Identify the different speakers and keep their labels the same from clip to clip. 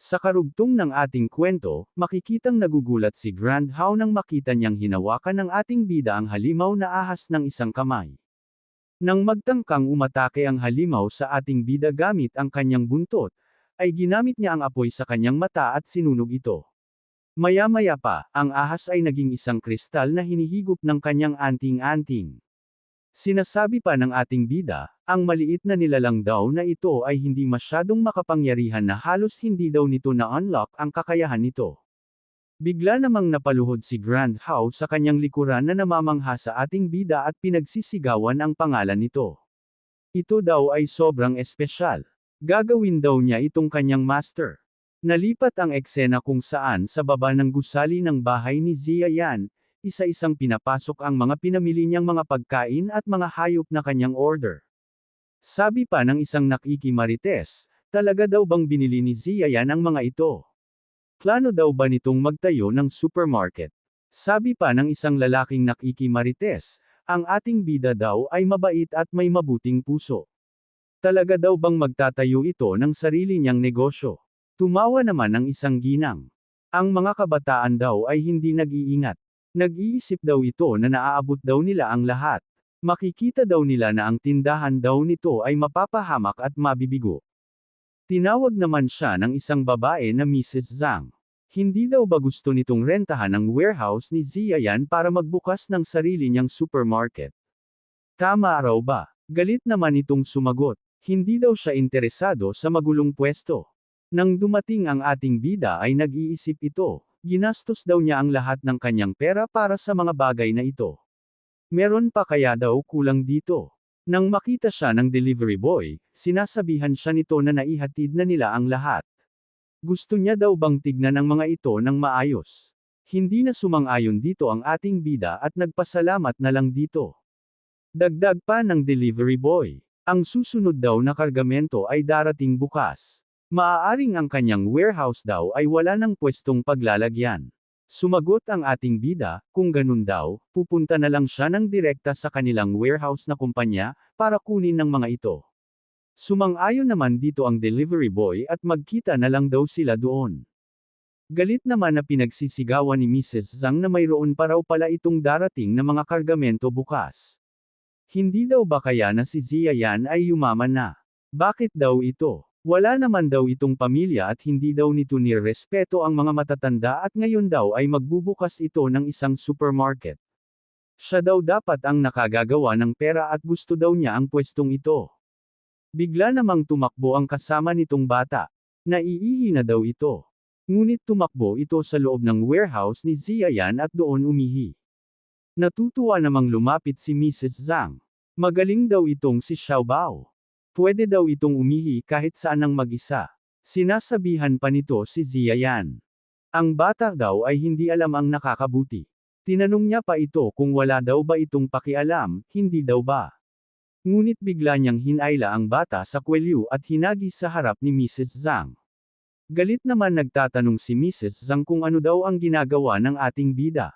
Speaker 1: Sa karugtong ng ating kwento, makikitang nagugulat si Grand Hao nang makita niyang hinawakan ng ating bida ang halimaw na ahas ng isang kamay. Nang magtangkang umatake ang halimaw sa ating bida gamit ang kanyang buntot, ay ginamit niya ang apoy sa kanyang mata at sinunog ito. Maya-maya pa, ang ahas ay naging isang kristal na hinihigop ng kanyang anting-anting. Sinasabi pa ng ating bida, ang maliit na nilalang daw na ito ay hindi masyadong makapangyarihan na halos hindi daw nito na-unlock ang kakayahan nito. Bigla namang napaluhod si Grand Hao sa kanyang likuran na namamangha sa ating bida at pinagsisigawan ang pangalan nito. Ito daw ay sobrang espesyal. Gagawin daw niya itong kanyang master. Nalipat ang eksena kung saan sa baba ng gusali ng bahay ni Zia Yan, isa-isang pinapasok ang mga pinamili niyang mga pagkain at mga hayop na kanyang order. Sabi pa ng isang nakikimarites, talaga daw bang binili ni Zia yan ang mga ito? Plano daw ba nitong magtayo ng supermarket? Sabi pa ng isang lalaking nakikimarites, ang ating bida daw ay mabait at may mabuting puso. Talaga daw bang magtatayo ito ng sarili niyang negosyo? Tumawa naman ang isang ginang. Ang mga kabataan daw ay hindi nag-iingat. Nag-iisip daw ito na naaabot daw nila ang lahat. Makikita daw nila na ang tindahan daw nito ay mapapahamak at mabibigo. Tinawag naman siya ng isang babae na Mrs. Zhang. Hindi daw ba gusto nitong rentahan ang warehouse ni Ziyayan para magbukas ng sarili niyang supermarket? Tama raw ba? Galit naman itong sumagot. Hindi daw siya interesado sa magulong pwesto. Nang dumating ang ating bida ay nag-iisip ito, Ginastos daw niya ang lahat ng kanyang pera para sa mga bagay na ito. Meron pa kaya daw kulang dito. Nang makita siya ng delivery boy, sinasabihan siya nito na naihatid na nila ang lahat. Gusto niya daw bang tignan ang mga ito ng maayos. Hindi na sumang-ayon dito ang ating bida at nagpasalamat na lang dito. Dagdag pa ng delivery boy. Ang susunod daw na kargamento ay darating bukas. Maaaring ang kanyang warehouse daw ay wala ng pwestong paglalagyan. Sumagot ang ating bida, kung ganun daw, pupunta na lang siya ng direkta sa kanilang warehouse na kumpanya, para kunin ng mga ito. Sumang-ayon naman dito ang delivery boy at magkita na lang daw sila doon. Galit naman na pinagsisigawan ni Mrs. Zhang na mayroon pa raw pala itong darating na mga kargamento bukas. Hindi daw ba kaya na si Zia Yan ay yumaman na? Bakit daw ito? Wala naman daw itong pamilya at hindi daw nito nirespeto ang mga matatanda at ngayon daw ay magbubukas ito ng isang supermarket. Siya daw dapat ang nakagagawa ng pera at gusto daw niya ang pwestong ito. Bigla namang tumakbo ang kasama nitong bata. Naiihi na daw ito. Ngunit tumakbo ito sa loob ng warehouse ni Ziayan at doon umihi. Natutuwa namang lumapit si Mrs. Zhang. Magaling daw itong si Xiaobao. Pwede daw itong umihi kahit saan ang mag-isa. Sinasabihan pa nito si Ziayan. Ang bata daw ay hindi alam ang nakakabuti. Tinanong niya pa ito kung wala daw ba itong pakialam, hindi daw ba. Ngunit bigla niyang hinayla ang bata sa kwelyo at hinagi sa harap ni Mrs. Zhang. Galit naman nagtatanong si Mrs. Zhang kung ano daw ang ginagawa ng ating bida.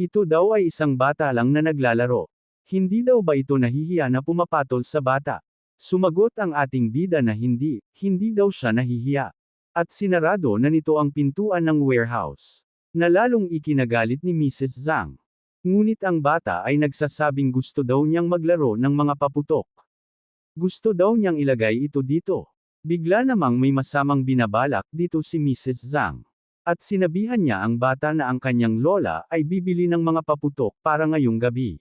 Speaker 1: Ito daw ay isang bata lang na naglalaro. Hindi daw ba ito nahihiya na pumapatol sa bata? Sumagot ang ating bida na hindi, hindi daw siya nahihiya. At sinarado na nito ang pintuan ng warehouse. Nalalong ikinagalit ni Mrs. Zhang. Ngunit ang bata ay nagsasabing gusto daw niyang maglaro ng mga paputok. Gusto daw niyang ilagay ito dito. Bigla namang may masamang binabalak dito si Mrs. Zhang. At sinabihan niya ang bata na ang kanyang lola ay bibili ng mga paputok para ngayong gabi.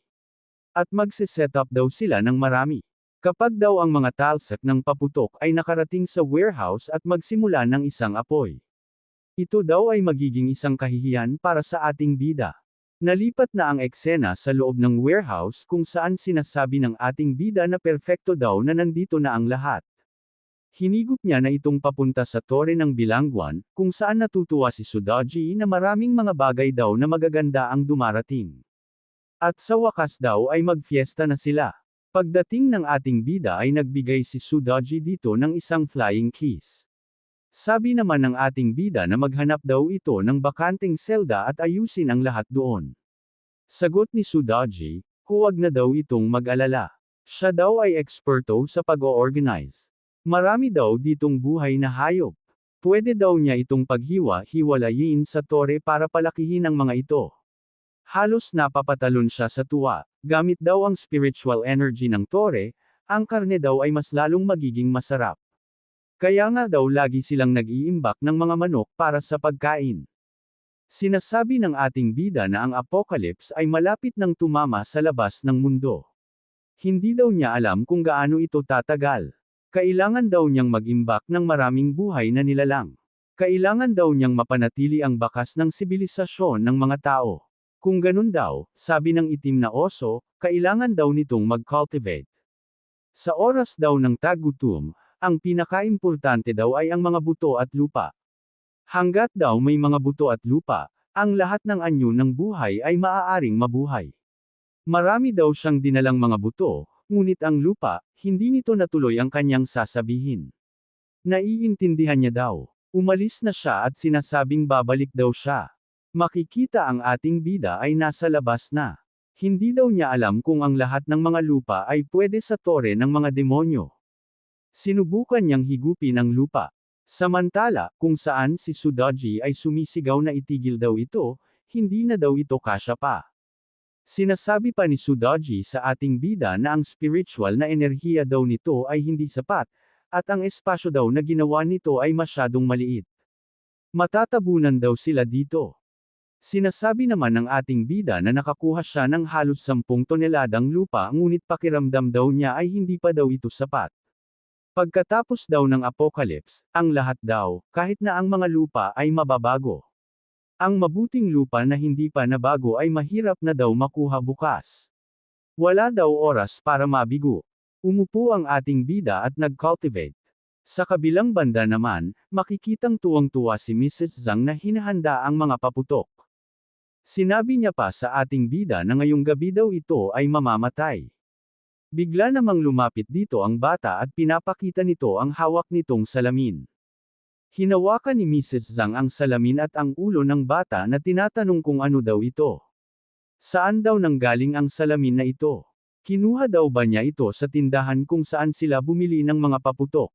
Speaker 1: At magse-set up daw sila ng marami. Kapag daw ang mga talsak ng paputok ay nakarating sa warehouse at magsimula ng isang apoy. Ito daw ay magiging isang kahihiyan para sa ating bida. Nalipat na ang eksena sa loob ng warehouse kung saan sinasabi ng ating bida na perpekto daw na nandito na ang lahat. Hinigup niya na itong papunta sa tore ng bilangguan, kung saan natutuwa si Sudaji na maraming mga bagay daw na magaganda ang dumarating. At sa wakas daw ay magfiesta na sila. Pagdating ng ating bida ay nagbigay si Sudaji dito ng isang flying kiss. Sabi naman ng ating bida na maghanap daw ito ng bakanting selda at ayusin ang lahat doon. Sagot ni Sudaji, huwag na daw itong mag-alala. Siya daw ay eksperto sa pag-organize. Marami daw ditong buhay na hayop. Pwede daw niya itong paghiwa-hiwalayin sa tore para palakihin ang mga ito. Halos napapatalon siya sa tuwa, gamit daw ang spiritual energy ng tore, ang karne daw ay mas lalong magiging masarap. Kaya nga daw lagi silang nag-iimbak ng mga manok para sa pagkain. Sinasabi ng ating bida na ang apocalypse ay malapit nang tumama sa labas ng mundo. Hindi daw niya alam kung gaano ito tatagal. Kailangan daw niyang mag-imbak ng maraming buhay na nilalang. Kailangan daw niyang mapanatili ang bakas ng sibilisasyon ng mga tao. Kung ganun daw, sabi ng itim na oso, kailangan daw nitong mag-cultivate. Sa oras daw ng tagutom, ang pinakaimportante daw ay ang mga buto at lupa. Hanggat daw may mga buto at lupa, ang lahat ng anyo ng buhay ay maaaring mabuhay. Marami daw siyang dinalang mga buto, ngunit ang lupa, hindi nito natuloy ang kanyang sasabihin. Naiintindihan niya daw. Umalis na siya at sinasabing babalik daw siya. Makikita ang ating bida ay nasa labas na. Hindi daw niya alam kung ang lahat ng mga lupa ay pwede sa tore ng mga demonyo. Sinubukan niyang higupin ang lupa. Samantala, kung saan si Sudaji ay sumisigaw na itigil daw ito, hindi na daw ito kasya pa. Sinasabi pa ni Sudaji sa ating bida na ang spiritual na enerhiya daw nito ay hindi sapat, at ang espasyo daw na ginawa nito ay masyadong maliit. Matatabunan daw sila dito. Sinasabi naman ng ating bida na nakakuha siya ng halos 10 toneladang lupa ngunit pakiramdam daw niya ay hindi pa daw ito sapat. Pagkatapos daw ng apocalypse, ang lahat daw, kahit na ang mga lupa ay mababago. Ang mabuting lupa na hindi pa nabago ay mahirap na daw makuha bukas. Wala daw oras para mabigo. Umupo ang ating bida at nag-cultivate. Sa kabilang banda naman, makikitang tuwang-tuwa si Mrs. Zhang na hinahanda ang mga paputok. Sinabi niya pa sa ating bida na ngayong gabi daw ito ay mamamatay. Bigla namang lumapit dito ang bata at pinapakita nito ang hawak nitong salamin. Hinawakan ni Mrs. Zhang ang salamin at ang ulo ng bata na tinatanong kung ano daw ito. Saan daw nanggaling ang salamin na ito? Kinuha daw ba niya ito sa tindahan kung saan sila bumili ng mga paputok?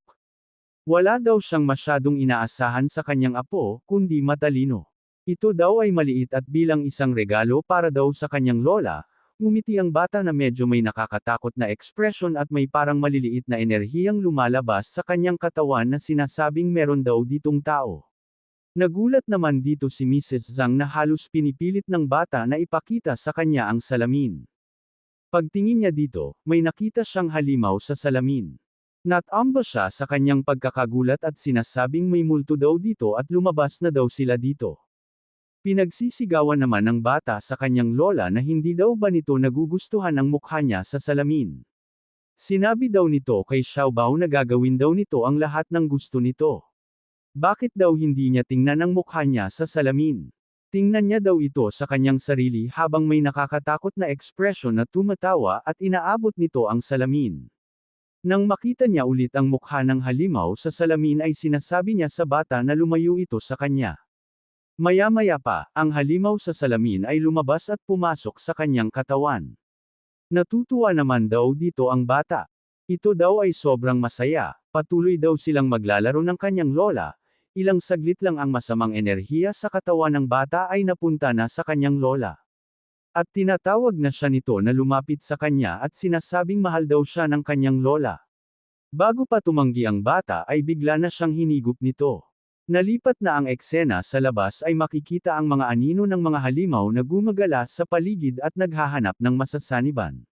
Speaker 1: Wala daw siyang masyadong inaasahan sa kanyang apo, kundi matalino. Ito daw ay maliit at bilang isang regalo para daw sa kanyang lola, Ngumiti ang bata na medyo may nakakatakot na ekspresyon at may parang maliliit na enerhiyang lumalabas sa kanyang katawan na sinasabing meron daw ditong tao. Nagulat naman dito si Mrs. Zhang na halos pinipilit ng bata na ipakita sa kanya ang salamin. Pagtingin niya dito, may nakita siyang halimaw sa salamin. Natamba siya sa kanyang pagkakagulat at sinasabing may multo daw dito at lumabas na daw sila dito. Pinagsisigawan naman ng bata sa kanyang lola na hindi daw ba nito nagugustuhan ang mukha niya sa salamin. Sinabi daw nito kay Xiaobao na gagawin daw nito ang lahat ng gusto nito. Bakit daw hindi niya tingnan ang mukha niya sa salamin? Tingnan niya daw ito sa kanyang sarili habang may nakakatakot na ekspresyon na tumatawa at inaabot nito ang salamin. Nang makita niya ulit ang mukha ng halimaw sa salamin ay sinasabi niya sa bata na lumayo ito sa kanya. Maya-maya pa, ang halimaw sa salamin ay lumabas at pumasok sa kanyang katawan. Natutuwa naman daw dito ang bata. Ito daw ay sobrang masaya, patuloy daw silang maglalaro ng kanyang lola, ilang saglit lang ang masamang enerhiya sa katawan ng bata ay napunta na sa kanyang lola. At tinatawag na siya nito na lumapit sa kanya at sinasabing mahal daw siya ng kanyang lola. Bago pa tumanggi ang bata ay bigla na siyang hinigup nito. Nalipat na ang eksena sa labas ay makikita ang mga anino ng mga halimaw na gumagala sa paligid at naghahanap ng masasaniban.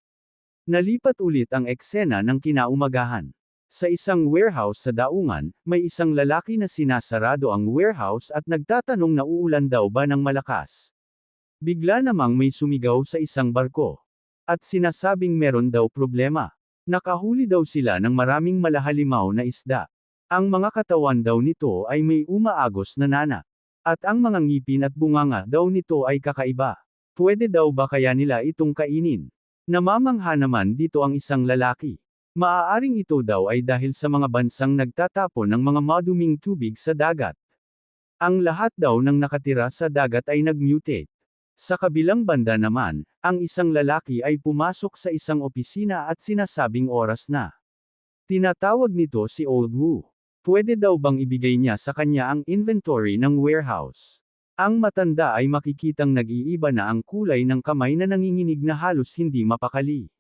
Speaker 1: Nalipat ulit ang eksena ng kinaumagahan. Sa isang warehouse sa daungan, may isang lalaki na sinasarado ang warehouse at nagtatanong na uulan daw ba ng malakas. Bigla namang may sumigaw sa isang barko. At sinasabing meron daw problema. Nakahuli daw sila ng maraming malahalimaw na isda. Ang mga katawan daw nito ay may umaagos na nana. At ang mga ngipin at bunganga daw nito ay kakaiba. Pwede daw ba kaya nila itong kainin? Namamangha naman dito ang isang lalaki. Maaaring ito daw ay dahil sa mga bansang nagtatapon ng mga maduming tubig sa dagat. Ang lahat daw ng nakatira sa dagat ay nagmutate. Sa kabilang banda naman, ang isang lalaki ay pumasok sa isang opisina at sinasabing oras na. Tinatawag nito si Old Wu. Pwede daw bang ibigay niya sa kanya ang inventory ng warehouse? Ang matanda ay makikitang nag-iiba na ang kulay ng kamay na nanginginig na halos hindi mapakali.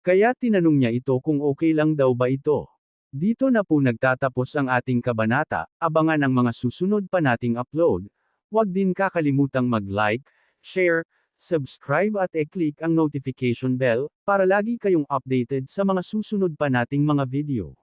Speaker 1: Kaya tinanong niya ito kung okay lang daw ba ito. Dito na po nagtatapos ang ating kabanata, abangan ang mga susunod pa nating upload. Huwag din kakalimutang mag-like, share, subscribe at e-click ang notification bell, para lagi kayong updated sa mga susunod pa nating mga video.